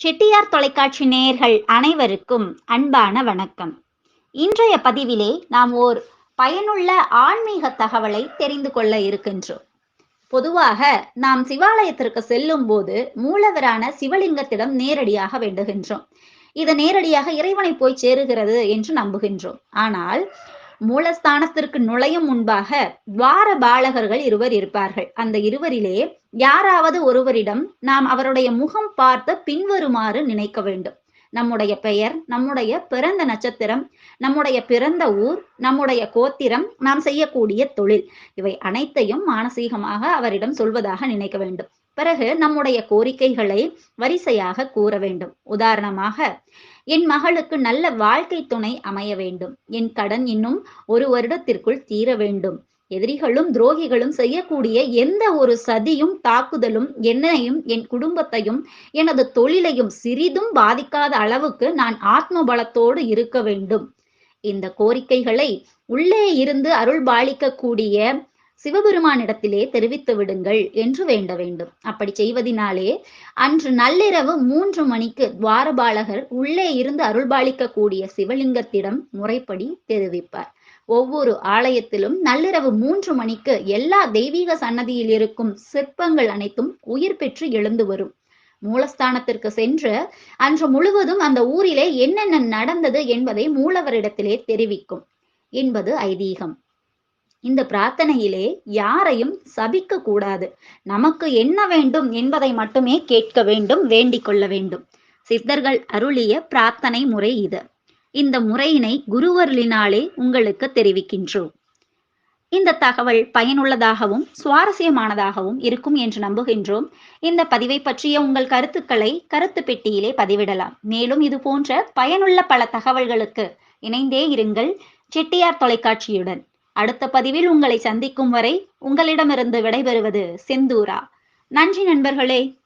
செட்டியார் தொலைக்காட்சி நேயர்கள் அனைவருக்கும் அன்பான வணக்கம். இன்றைய பதிவிலே நாம் ஓர் பயனுள்ள ஆன்மீக தகவலை தெரிந்து கொள்ள இருக்கின்றோம். பொதுவாக நாம் சிவாலயத்திற்கு செல்லும் போது மூலவரான சிவலிங்கத்திடம் நேரடியாக வேண்டுகின்றோம். இது நேரடியாக இறைவனை போய் சேருகிறது என்று நம்புகின்றோம். ஆனால் மூலஸ்தானத்திற்கு நுழையும் முன்பாக துவார பாலகர்கள் இருவர் இருப்பார்கள். அந்த இருவரிலே யாராவது ஒருவரிடம் நாம் அவருடைய முகம் பார்த்து பின்வருமாறு நினைக்க வேண்டும். நம்முடைய பெயர் நம்முடைய பிறந்த நட்சத்திரம் நம்முடைய பிறந்த ஊர் நம்முடைய கோத்திரம் நாம் செய்யக்கூடிய தொழில். இவை அனைத்தையும் மானசீகமாக அவரிடம் சொல்வதாக நினைக்க வேண்டும். பிறகு நம்முடைய கோரிக்கைகளை வரிசையாக கூற வேண்டும். உதாரணமாக என் மகளுக்கு நல்ல வாழ்க்கை துணை அமைய வேண்டும். என் கடன் இன்னும் ஒரு வருடத்திற்குள் தீர வேண்டும். எதிரிகளும் துரோகிகளும் செய்யக்கூடிய எந்த ஒரு சதியும் தாக்குதலும் என்னையும் என் குடும்பத்தையும் எனது தொழிலையும் சிறிதும் பாதிக்காத அளவுக்கு நான் ஆத்ம பலத்தோடு இருக்க வேண்டும். இந்த கோரிக்கைகளை உள்ளே இருந்து அருள் பாலிக்கக்கூடிய சிவபெருமானிடத்திலே தெரிவித்து விடுங்கள் என்று வேண்ட வேண்டும். அப்படி செய்வதினாலே அன்று நள்ளிரவு மூன்று மணிக்கு துவாரபாலகர் உள்ளே இருந்து அருள்பாலிக்கக்கூடிய சிவலிங்கத்திடம் முறைப்படி தெரிவிப்பார். ஒவ்வொரு ஆலயத்திலும் நள்ளிரவு மூன்று மணிக்கு எல்லா தெய்வீக சன்னதியில் இருக்கும் சிற்பங்கள் அனைத்தும் உயிர் பெற்று எழுந்து வரும். மூலஸ்தானத்திற்கு சென்று அன்று முழுவதும் அந்த ஊரிலே என்னென்ன நடந்தது என்பதை மூலவரிடத்திலே தெரிவிக்கும். என்பது ஐதீகம். இந்த பிரார்த்தனையிலே யாரையும் சபிக்க கூடாது. நமக்கு என்ன வேண்டும் என்பதை மட்டுமே கேட்க வேண்டும் வேண்டிக் கொள்ள வேண்டும். சித்தர்கள் அருளிய பிரார்த்தனை முறை இது. இந்த முறையினை குருவருளினாலே உங்களுக்கு தெரிவிக்கின்றோம். இந்த தகவல் பயனுள்ளதாகவும் சுவாரஸ்யமானதாகவும் இருக்கும் என்று நம்புகின்றோம். இந்த பதிவை பற்றிய உங்கள் கருத்துக்களை கருத்து பெட்டியிலே பதிவிடலாம். மேலும் இது போன்ற பயனுள்ள பல தகவல்களுக்கு இணைந்தே இருங்கள். செட்டியார் தொலைக்காட்சியுடன். அடுத்த பதிவில் உங்களை சந்திக்கும் வரை உங்களிடமிருந்து விடைபெறுவது செந்தூரா. நன்றி நண்பர்களே.